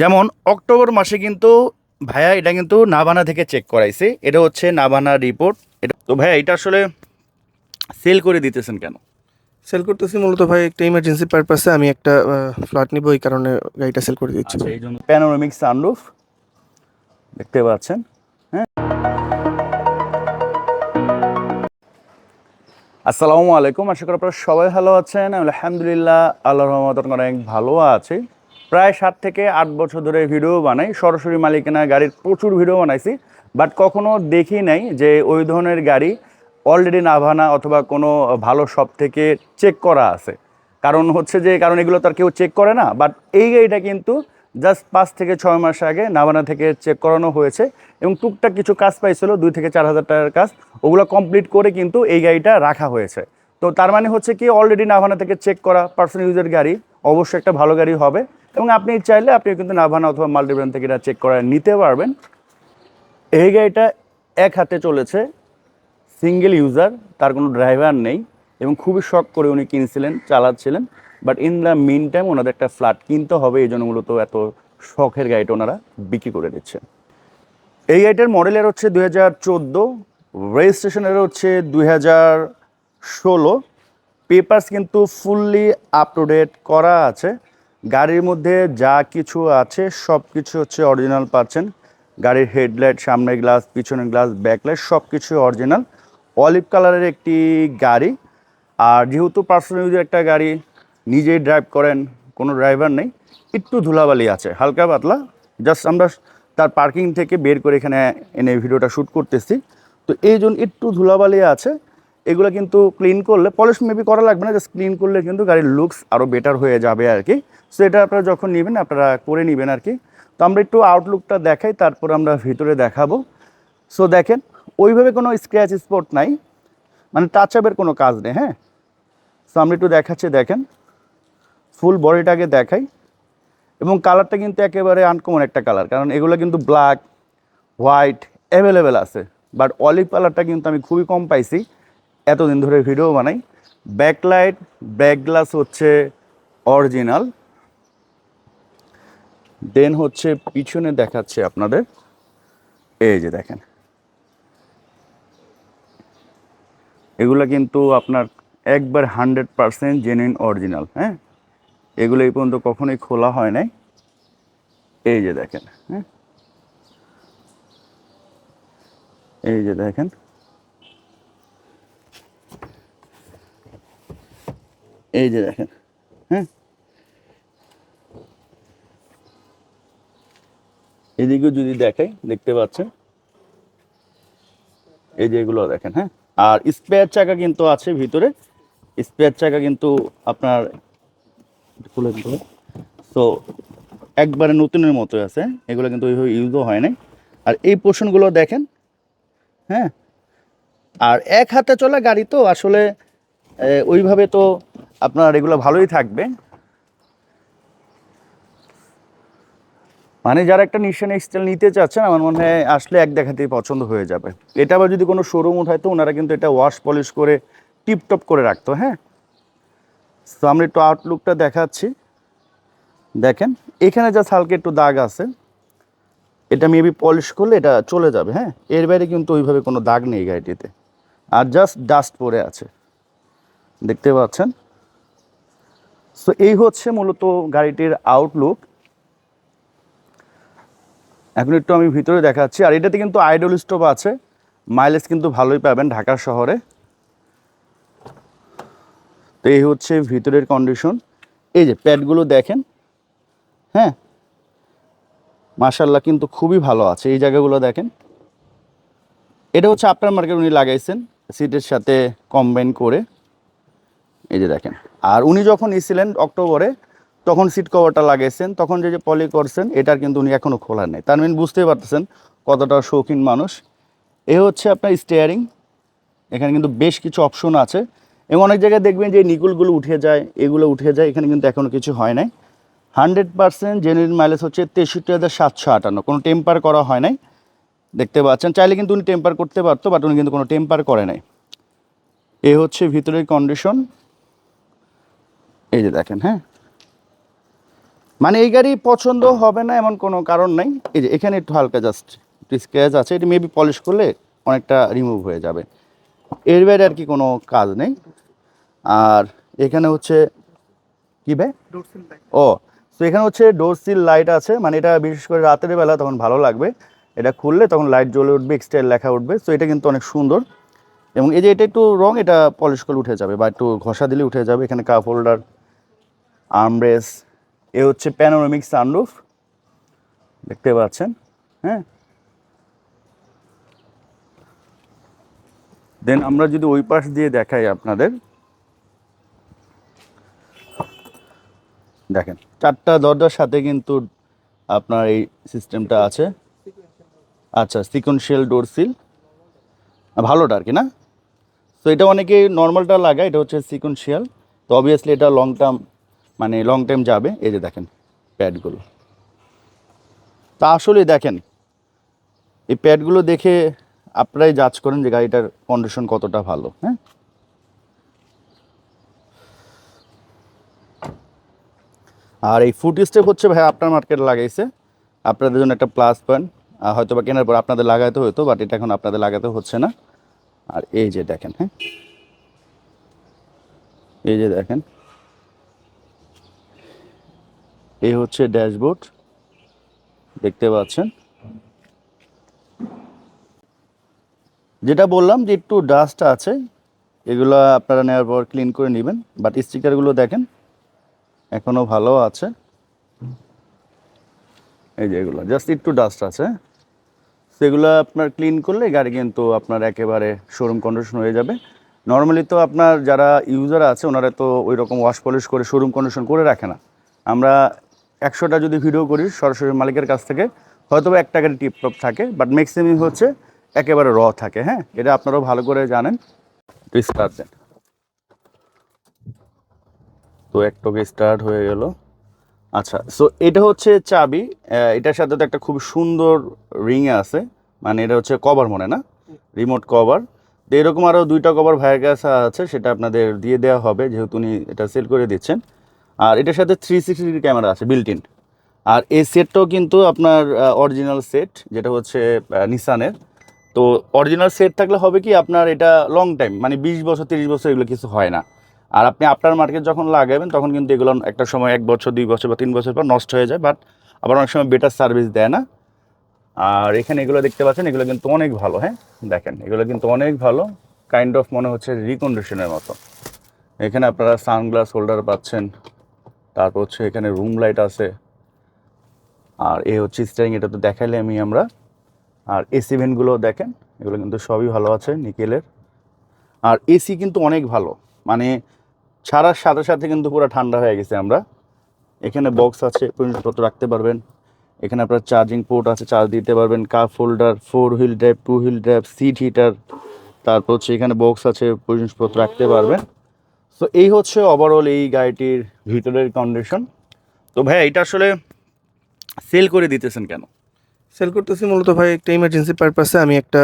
যেমন অক্টোবর মাসে কিন্তু ভাইয়া এটা কিন্তু নাভানা থেকে চেক করাইছে। এটা হচ্ছে নাভানা রিপোর্ট এটা তো ভাইয়া এটা আসলে সেল করে দিতেছেন কেন? সেল করতেছি মূলত ভাই একটা ইমার্জেন্সি পারপাসে আমি একটা ফ্ল্যাট নিব এই কারণে গাড়িটা সেল করে দিচ্ছি। আচ্ছা এই জন্য প্যানোরামিক সানরুফ দেখতে পাচ্ছেন হ্যাঁ। আসসালামু আলাইকুম আশা করি আপনারা সবাই ভালো আছেন। আলহামদুলিল্লাহ আল্লাহ রহমত অনেক ভালো আছি। প্রায় সাত থেকে আট বছর ধরে ভিডিও বানাই। সরাসরি মালিকানা গাড়ির প্রচুর ভিডিও বানাইছি। বাট কখনো দেখি নাই যে ওই ধরনের গাড়ি অলরেডি নাভানা অথবা কোনো ভালো শপ থেকে চেক করা আছে। কারণ হচ্ছে যে, কারণ এগুলো তো আর কেউ চেক করে না। বাট এই গাড়িটা কিন্তু জাস্ট পাঁচ থেকে ছয় মাস আগে নাভানা থেকে চেক করানো হয়েছে এবং টুকটাক কিছু কাজ পাইছিল, দুই থেকে চার হাজার টাকার কাজ। ওগুলো কমপ্লিট করে কিন্তু এই গাড়িটা রাখা হয়েছে। তো তার মানে হচ্ছে কি অলরেডি নাভানা থেকে চেক করা পার্সোনাল ইউজের গাড়ি, অবশ্যই একটা ভালো গাড়ি হবে। এবং আপনি চাইলে আপনি কিন্তু নাভানা অথবা মাল্টিব্র্যান্ড থেকে এটা চেক করা নিতে পারবেন। এই গাড়িটা এক হাতে চলেছে সিঙ্গেল ইউজার তার কোনো ড্রাইভার নেই এবং খুবই শখ করে উনি কিনছিলেন, চালাচ্ছিলেন। But in the mean time ওনাদের একটা ফ্ল্যাট কিনতে হবে, এই জন্য মূলত এত শখের গাড়িটা ওনারা বিক্রি করে দিচ্ছে। এই গাড়িটার মডেলের হচ্ছে দুই হাজার চোদ্দ রেজিস্ট্রেশনের হচ্ছে দুই হাজার ষোলো। পেপার্স কিন্তু ফুললি আপ টু ডেট করা আছে। গাড়ির মধ্যে যা কিছু আছে সব কিছু হচ্ছে অরিজিনাল পাচ্ছেন। গাড়ির হেডলাইট সামনের গ্লাস পিছনের গ্লাস ব্যাকলাইট সব কিছু অরিজিনাল অলিভ কালারের একটি গাড়ি। আর যেহেতু পার্সোনাল ইউজের একটা গাড়ি, নিজেই ড্রাইভ করেন, কোনো ড্রাইভার নেই, একটু ধুলাবালি আছে, হালকা পাতলা। জাস্ট আমরা তার পার্কিং থেকে বের করে এখানে এনে ভিডিওটা শ্যুট করতেছি। তো এই জন্য একটু ধুলাবালি আছে। এগুলো কিন্তু ক্লিন করলে পলিশ মেবি করা লাগবে না জাস্ট ক্লিন করলে কিন্তু গাড়ির লুকস আরও বেটার হয়ে যাবে আর কি। সো এটা আপনারা যখন নেবেন, আপনারা করে নেবেন আর কি। তো আমরা একটু আউটলুকটা দেখাই, তারপর আমরা ভিতরে দেখাবো। সো দেখেন, ওইভাবে কোনো স্ক্র্যাচ স্পট নাই। মানে টাচ আপের কোনো কাজ নেই হ্যাঁ? সো আমরা একটু দেখাচ্ছি, দেখেন। ফুল বডিটাকে দেখাই। এবং কালারটা কিন্তু একেবারে আনকমন একটা কালার কারণ এগুলো কিন্তু ব্ল্যাক হোয়াইট অ্যাভেলেবেল আছে। বাট অলিভ কালারটা কিন্তু আমি খুবই কম পাইছি। এতদিন ধরে ভিডিও বানাই। ব্যাকলাইট ব্যাক গ্লাস হচ্ছে অরিজিনাল দেন হচ্ছে পিছনে দেখাচ্ছে আপনাদের। এই যে দেখেন। এগুলো কিন্তু আপনার একবার হান্ড্রেড পারসেন্ট জেনুইন অরিজিনাল হ্যাঁ? এগুলো এই পর্যন্ত কখনোই খোলা হয় নাই। এই যে দেখেন হ্যাঁ? এই যে দেখেন। এই যে দেখেন হ্যাঁ? এদিকেও যদি দেখাই দেখতে পাচ্ছেন? এই যে এগুলো দেখেন হ্যাঁ? আর স্পেয়ার চাকা কিন্তু আছে ভিতরে। স্পেয়ার চাকা কিন্তু আপনার খুলে দিতে তো একবারে নতুনের মতো আছে, এগুলো কিন্তু ওইভাবে ইউজও হয় নাই। আর এই পোর্শনগুলো দেখেন হ্যাঁ? আর এক হাতে চলা গাড়ি তো, আসলে ওইভাবে তো আপনার এগুলো ভালোই থাকবে। মানে যারা একটা নিশান এক্সটেল নিতে চাচ্ছেন, আমার মনে হয় আসলে এক দেখাতেই পছন্দ হয়ে যাবে। এটা আবার যদি কোনো শোরুম উঠায় তো ওনারা কিন্তু এটা ওয়াশ পলিশ করে টিপটপ করে রাখতো হ্যাঁ? তো আমরা একটু আউটলুকটা দেখাচ্ছি। দেখেন, এখানে যা হালকা একটু দাগ আছে। এটা মেবি পলিশ করলে এটা চলে যাবে হ্যাঁ? এর বাইরে কিন্তু ওইভাবে কোনো দাগ নেই গাড়িটিতে। আর জাস্ট ডাস্ট পড়ে আছে। দেখতে পাচ্ছেন? সো এই হচ্ছে মূলত গাড়িটির আউটলুক এখন একটু আমি ভিতরে দেখাচ্ছি। আর এটাতে কিন্তু আইডল স্টোভ আছে। মাইলেজ কিন্তু ভালোই পাবেন ঢাকা শহরে। তো এই হচ্ছে ভিতরের কন্ডিশন এই যে প্যাডগুলো দেখেন হ্যাঁ? মাশাল্লাহ কিন্তু খুবই ভালো আছে। এই জায়গাগুলো দেখেন। এটা হচ্ছে আপনার মার্কেট উনি লাগাইছেন সিটের সাথে কম্বাইন করে। এই যে দেখেন। আর উনি যখন এসেছিলেন অক্টোবরে, তখন সিট কভারটা লাগিয়েছেন, তখন যে যে পলি করছেন, এটার কিন্তু উনি এখনও খোলা নেই। তার মিন বুঝতেই পারতেছেন কতটা শৌখিন মানুষ। এ হচ্ছে আপনার স্টিয়ারিং এখানে কিন্তু বেশ কিছু অপশন আছে। এবং অনেক জায়গায় দেখবেন যে নিকুলগুলো উঠে যায়, এগুলো উঠে যায়, এখানে কিন্তু এখনও কিছু হয় নাই। হান্ড্রেড পার্সেন্ট জেনুইন মাইলেজ হচ্ছে তেষট্টি হাজার সাতশো আটান্ন। কোনো টেম্পার করা হয় নাই। দেখতে পাচ্ছেন, চাইলে কিন্তু উনি টেম্পার করতে পারতো বাট উনি কিন্তু কোনো টেম্পার করে নাই। এ হচ্ছে ভিতরের কন্ডিশন এই যে দেখেন হ্যাঁ? মানে এই গাড়ি পছন্দ হবে না এমন কোনো কারণ নাই। এই যে এখানে একটু হালকা জাস্ট একটু স্ক্র্যাচ আছে এটা মেবি পলিশ করলে অনেকটা রিমুভ হয়ে যাবে। এর বাইরে আর কি কোনো কাজ নেই। আর এখানে হচ্ছে কি ভাই? ও তো এখানে হচ্ছে ডোর সিল লাইট আছে। মানে এটা বিশেষ করে রাতের বেলা তখন ভালো লাগবে। এটা খুললে তখন লাইট জ্বলে উঠবে এক্সটাইল লেখা উঠবে। তো এটা কিন্তু অনেক সুন্দর। এবং এই যে এটা একটু রং এটা পলিশ করলে উঠে যাবে বা একটু ঘষা দিলে উঠে যাবে। এখানে কাপ হোল্ডার আর্মরেস, এ হচ্ছে প্যানোরামিক সানরুফ দেখতে পাচ্ছেন হ্যাঁ। দেন আমরা যদি ওই পাশ দিয়ে দেখাই আপনাদের। দেখেন, চারটা দরজার সাথে কিন্তু আপনার এই সিস্টেমটা আছে। আচ্ছা সিকোয়েন্সিয়াল ডোর সিল ভালোটা আর কি, না? তো এটা অনেকে নর্মালটা লাগায়, এটা হচ্ছে সিকোয়েন্সিয়াল তো অবভিয়াসলি এটা লং টার্ম মানে লং টাইম যাবে, এই যে দেখেন প্যাডগুলো তা আসলে দেখেন, এই প্যাডগুলো দেখে আপনারাই জাজ করেন যে গাড়িটার কন্ডিশন কতটা ভালো হ্যাঁ? আর এই ফুট স্টেপ হচ্ছে ভাই আপনার মার্কেটে লাগাইছে। আপনাদের জন্য একটা প্লাস পয়েন্ট হয়তো বা কেনার পর আপনাদের লাগাইতে হতো বাট এটা এখন আপনাদের লাগাতে হচ্ছে না। আর এই যে দেখেন হ্যাঁ? এই যে দেখেন এই হচ্ছে ড্যাশবোর্ড। দেখতে পাচ্ছেন। যেটা বললাম যে একটু ডাস্ট আছে, এগুলো আপনারা নেওয়ার পর ক্লিন করে নেবেন, বাট স্টিকারগুলো দেখেন এখনও ভালো আছে। এই যে এগুলো, জাস্ট একটু ডাস্ট আছে। সেগুলো আপনার ক্লিন করলে গাড়ি কিন্তু আপনার একেবারে শোরুম কন্ডিশন হয়ে যাবে। নর্মালি তো আপনার যারা ইউজার আছে, ওনারা তো ওই রকম ওয়াশ পলিশ করে শোরুম কন্ডিশন করে রাখে না। আমরা একশোটা যদি ভিডিও করি সরাসরি মালিকের কাছ থেকে হয়তো এক টাকার টিপটপ থাকে বাট ম্যাক্সিমাম হচ্ছে একেবারে র থাকে হ্যাঁ? এটা আপনারাও ভালো করে জানেন। স্টার্ট দেন। তো এক একটুকে স্টার্ট হয়ে গেল। আচ্ছা সো এটা হচ্ছে চাবি এটার সাথে তো একটা খুব সুন্দর রিং আছে মানে এটা হচ্ছে কভার মনে, না? রিমোট কভার তো এরকম আরও দুইটা কভার ভাইয়ের কাছে আছে, সেটা আপনাদের দিয়ে দেওয়া হবে, যেহেতু উনি এটা সেল করে দিচ্ছেন। আর এটার সাথে থ্রি সিক্সটি ডিগ্রি ক্যামেরা আছে বিল্ট ইন আর এই সেটটাও কিন্তু আপনার অরিজিনাল সেট যেটা হচ্ছে নিসানের তো অরিজিনাল সেট থাকলে হবে কি, আপনার এটা লং টাইম মানে বিশ বছর, তিরিশ বছর এগুলো কিছু হয় না। আর আপনি আপনার মার্কেট যখন লাগাবেন, তখন কিন্তু এগুলো একটা সময় এক বছর, দুই বছর বা তিন বছর পর নষ্ট হয়ে যায় বাট আবার অনেক সময় বেটার সার্ভিস দেয় না। আর এখানে এগুলো দেখতে পাচ্ছেন, এগুলো কিন্তু অনেক ভালো হ্যাঁ? দেখেন, এগুলো কিন্তু অনেক ভালো কাইন্ড অফ মনে হচ্ছে রিকন্ডিশনের মতো। এখানে আপনারা সানগ্লাস হোল্ডার পাচ্ছেন তারপর হচ্ছে এখানে রুম লাইট আছে। আর এ হচ্ছে স্টারিং এটা তো দেখাইলে আমি আমরা। আর এসি ভেন্টগুলো দেখেন, এগুলো কিন্তু সবই ভালো আছে নিকেলের। আর এসি কিন্তু অনেক ভালো মানে ছাড়ার সাথে সাথে কিন্তু পুরো ঠান্ডা হয়ে গেছে আমরা। এখানে বক্স আছে জিনিসপত্র রাখতে পারবেন। এখানে আপনার চার্জিং পোর্ট আছে চার্জ দিতে পারবেন। Cup holder four wheel drive two wheel drive seat heater তারপর হচ্ছে এখানে বক্স আছে জিনিসপত্র রাখতে পারবেন। তো এই হচ্ছে ওভারঅল এই গাড়িটির ভিতরের কন্ডিশন তো ভাই এটা আসলে সেল করে দিতেছেন কেন? সেল করতেছি মূলত ভাই একটা ইমার্জেন্সি পারপাসে আমি একটা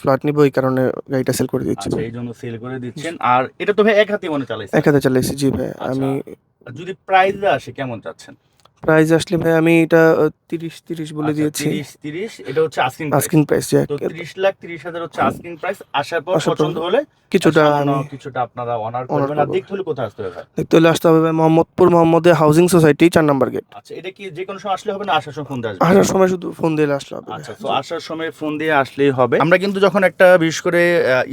ফ্ল্যাট নিব এই কারণে গাড়িটা সেল করে দিচ্ছি। আচ্ছা এই জন্য সেল করে দিচ্ছেন। আর এটা তো ভাই এক হাতে মনে চালাইছে এক হাতে চালাইছি জি ভাই আচ্ছা। আমি যদি প্রাইস আসে কেমন চাচ্ছেন? প্রাইস আসলে ভাই আমি এটা তিরিশ তিরিশ বলে দিয়েছি। তিরিশ তিরিশ এটা হচ্ছে আস্কিং আস্কিং প্রাইস তো তিরিশ লাখ তিরিশ হাজার হচ্ছে আস্কিং প্রাইস আসার পর পছন্দ হলে কিছুটা কিছুটা আপনারা অনার করবেন। আর দেখতে হলে কোথায় আসতে হবে দেখতে হলে আসতে হবে ভাই মোহাম্মদপুর মোহাম্মদে হাউজিং সোসাইটি চার নাম্বার গেট আচ্ছা এটা কি যে কোনো সময় আসলে হবে না আসার সময় ফোন দিয়ে আসবে? আসার সময় শুধু ফোন দিলে আসলে হবে আচ্ছা তো আসার সময় ফোন দিয়ে আসলেই হবে। আমরা কিন্তু যখন একটা বিশেষ করে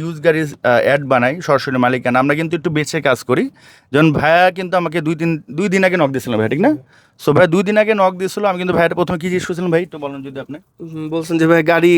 ইউজ গাড়ির অ্যাড বানাই সরাসরি মালিকানা আমরা কিন্তু একটু বেছে কাজ করি। যেমন ভাইয়া কিন্তু আমাকে দুই দিন দুই দিন আগে নক দিয়েছিলাম ভাই ঠিক না? সো ভাই দুই দিন আগে নক দিয়েছিল আমি কিন্তু ভাইয়াটা প্রথমে কি জিজ্ঞেস করছিলাম ভাই? একটু বলেন যদি আপনি। বলছেন যে ভাই গাড়ি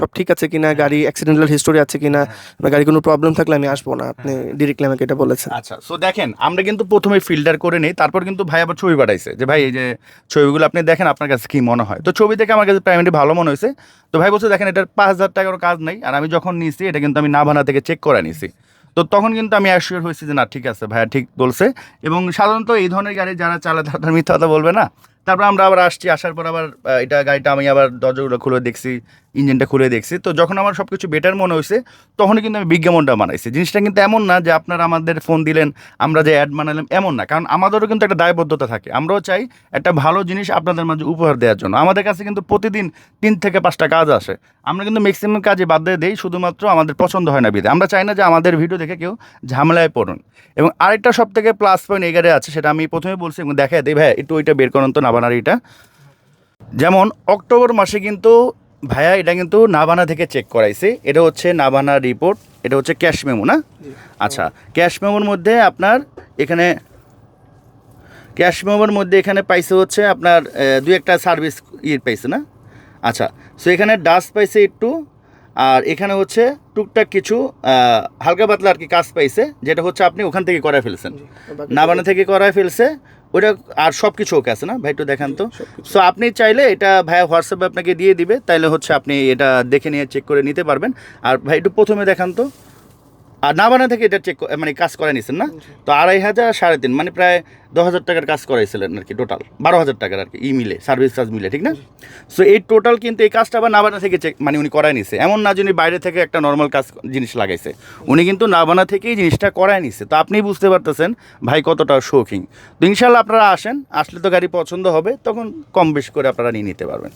সব ঠিক আছে কিনা গাড়ি অ্যাক্সিডেন্টাল হিস্টোরি আছে কিনা বা গাড়ি কোনো প্রবলেম থাকলে আমি আসব না আপনি ডিরেক্টলি আমাকে এটা বলেছেন। আচ্ছা সো দেখেন আমরা কিন্তু প্রথমে ফিল্টার করে নিই তারপর কিন্তু ভাই আবার ছবি পাঠাইছে যে ভাই এই যে ছবিগুলো আপনি দেখেন আপনার কাছে কি মনে হয়? তো ছবি দেখে আমার কাছে প্রাইমারি ভালো মনে হয়েছে। তো ভাই বলছে দেখেন এটার পাঁচ হাজার টাকার কাজ নেই আর আমি যখন নিয়েছি এটা কিন্তু আমি নাভানা থেকে চেক করে নিয়েছি তো তখন কিন্তু আমি অ্যাসিওর হয়েছি যে না, ঠিক আছে ভাইয়া, ঠিক বলছে। এবং সাধারণত এই ধরনের গাড়ি যারা চালায় তারা মিথ্যা কথা বলবে না। তারপর আমরা আবার আসছি, আসার পর আবার এটা গাড়িটা আমি আবার দরজাগুলো খুলে দেখছি। ইঞ্জিনটা খুলে দেখছি। তো যখন আমার সব কিছু বেটার মনে হয়েছে তখনই কিন্তু আমি বিজ্ঞাপনটা বানাইছি। জিনিসটা কিন্তু এমন না যে আপনারা আমাদের ফোন দিলেন, আমরা যে অ্যাড বানালাম এমন না। কারণ আমাদেরও কিন্তু একটা দায়বদ্ধতা থাকে। আমরাও চাই একটা ভালো জিনিস আপনাদের মাঝে উপহার দেওয়ার জন্য। আমাদের কাছে কিন্তু প্রতিদিন তিন থেকে পাঁচটা কাজ আসে। আমরা কিন্তু ম্যাক্সিমাম কাজে বাদ দিয়ে দিই, শুধুমাত্র আমাদের পছন্দ হয় না বিধে। আমরা চাই না যে আমাদের ভিডিও দেখে কেউ ঝামেলায় পড়ুন। এবং আরেকটা সব থেকে প্লাস পয়েন্ট এই গাড়ি আছে, সেটা আমি প্রথমে বলছি এবং দেখা দিই, ভাই, একটু ওইটা বের করুন তো না বানার এটা যেমন অক্টোবর মাসে কিন্তু ভাইয়া, এটা কিন্তু নাবানা থেকে চেক করাইছে। এটা হচ্ছে নাবানা রিপোর্ট এটা হচ্ছে ক্যাশ মেমো না? আচ্ছা ক্যাশ মেমোর মধ্যে আপনার এখানে ক্যাশ মেমোর মধ্যে এখানে পাইছে হচ্ছে আপনার দু একটা সার্ভিস ইয়ে পাইছে, না? আচ্ছা সো এখানে ডাস্ট পাইছে একটু আর এখানে হচ্ছে টুকটাক কিছু হালকা পাতলা আর কি কাজ পাইছে যেটা হচ্ছে আপনি ওখান থেকে করায় ফেলছেন। নাবানা থেকে করায় ফেলছে ওটা আর সব কিছু ওকে আছে না? ভাই একটু দেখান তো। সো আপনি চাইলে এটা ভাইয়া হোয়াটসঅ্যাপে আপনাকে দিয়ে দিবে তাইলে হচ্ছে আপনি এটা দেখে নিয়ে চেক করে নিতে পারবেন। আর ভাই একটু প্রথমে দেখান তো। আর নাবানা থেকে এটা চেক মানে কাজ করে নিছেন না? তো আড়াই হাজার সাড়ে তিন মানে প্রায় দশ হাজার টাকার কাজ করাইছিলেন আর কি টোটাল বারো হাজার টাকার আর কি ই মিলে সার্ভিস চার্জ মিলে ঠিক না? সো এই টোটাল কিন্তু এই কাজটা আবার নাবানা থেকে চেক মানে উনি করায় নিছে। এমন না যে উনি বাইরে থেকে একটা নর্মাল কাজ জিনিস লাগাইছে। উনি কিন্তু নাবানা থেকেই জিনিসটা করায় নিছে। তো আপনি বুঝতে পারতেছেন ভাই কতটা শৌখিন। তো ইনশাল্লাহ আপনারা আসেন আসলে তো গাড়ি পছন্দ হবে তখন কম বেশি করে আপনারা নিয়ে নিতে পারবেন।